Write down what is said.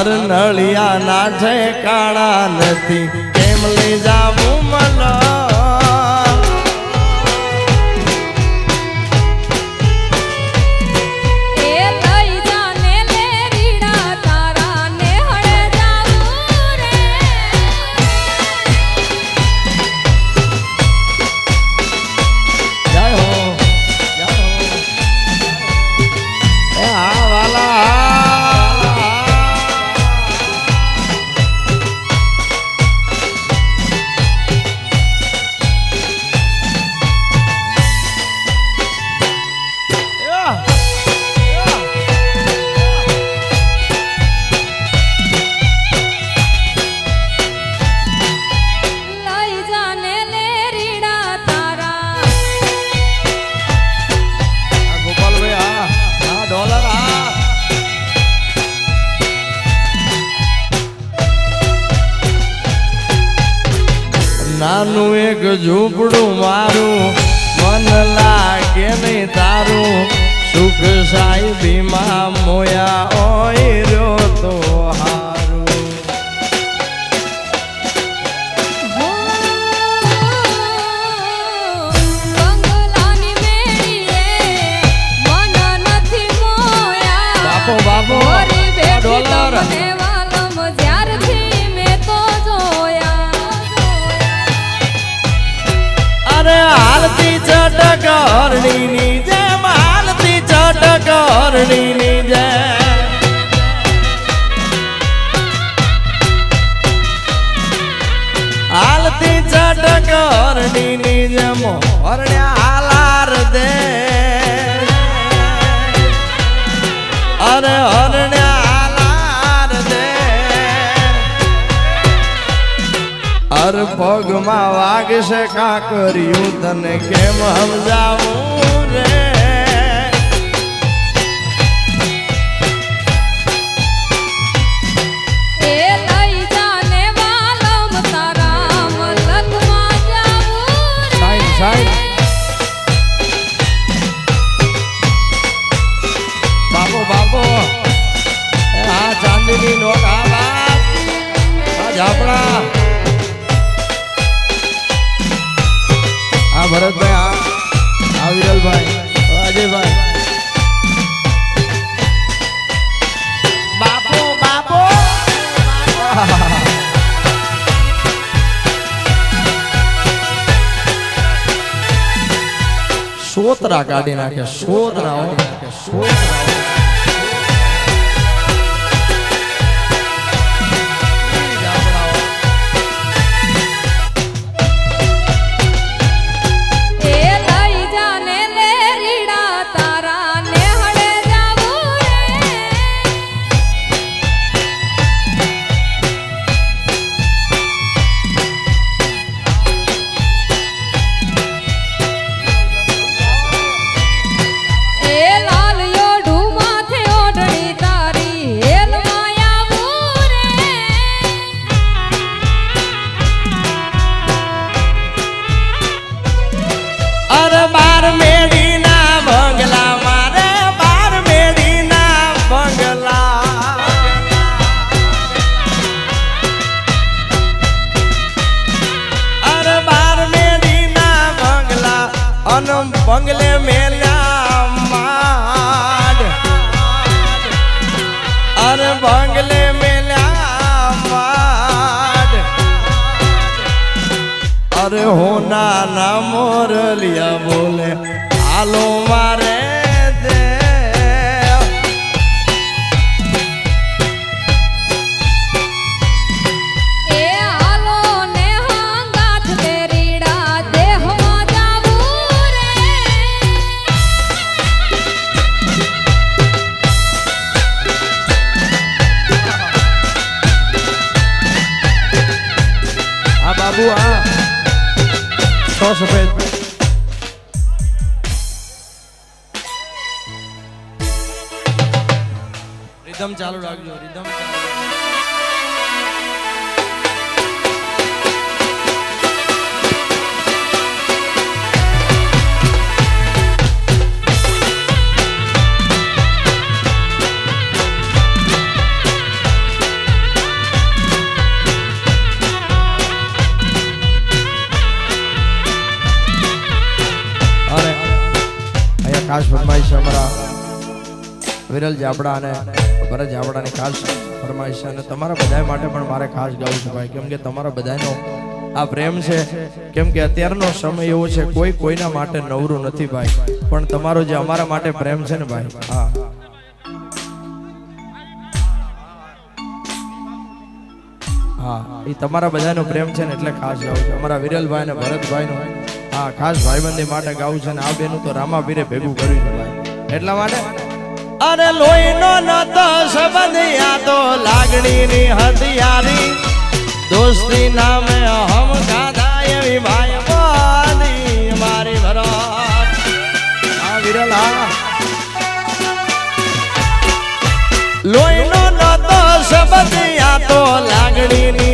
હર નળિયા ના કાળા નથી. કેમ લઈ જાવ નાનું એક ઝૂંપડું મારું. મન લાગે નહીં તારું. સુખ સાહેબીમાં મોયા ઓય રહ્યો તો હારું હરણીની જેમ હાલતી ચટક હરણીની જેમ. હાલતી ચટક હરણીની જેમ હરણ્યા હાલાર દે. અરે હરણ્યા હર પગમાં વાગશે કાકર્યું તને કેમ સમજાવું રે? એ આ ચાંદીની નોટ આ બાપ આ ઝાપડા આ ભરતભાઈ આ આ વિરલભાઈ આ અજયભાઈ બાપો બાપો સોતરા કાઢી નાખે સોતરા હો. સોતરા મેલ્યા માડ. અરે બંગલે મેલ્યા માડ. ના મોરલિયા બોલે હાલો મારે બાબુ આ સો સફેદ રિધમ ચાલુ રાખજો રિધમ ફરમાઈશ અમારા વિરલ જાબડા અને ભરત જાબડાની ખાસ ફરમાઈશ અને તમારા બધા માટે પણ મારે ખાસ ગાવું છે ભાઈ. કેમ કે તમારા બધાનો આ પ્રેમ છે. કેમ કે અત્યારનો સમય એવો છે, કોઈ કોઈના માટે નવરું નથી ભાઈ. પણ તમારો જે અમારા માટે પ્રેમ છે ને ભાઈ, હા. હા, એ તમારા બધાનો પ્રેમ છે ને એટલે ખાસ ગાવું છે. અમારા વિરલભાઈ અને ભરતભાઈનો આ ખાસ ભાઈબંધી માટે ગાવું છે ને આ બેનું તો રામાપીરે ભેગું કર્યું છે ભાઈ. એટલા માટે? અરે લોહીનો નતો સંબંધ આ તો લાગણીની હથિયારી દોસ્તી નામે હમ ગાધા એવી ભાઈ બોલી મારી ભરો આ વિરલ આ લોહીનો નતો સંબંધ આ તો લાગણીની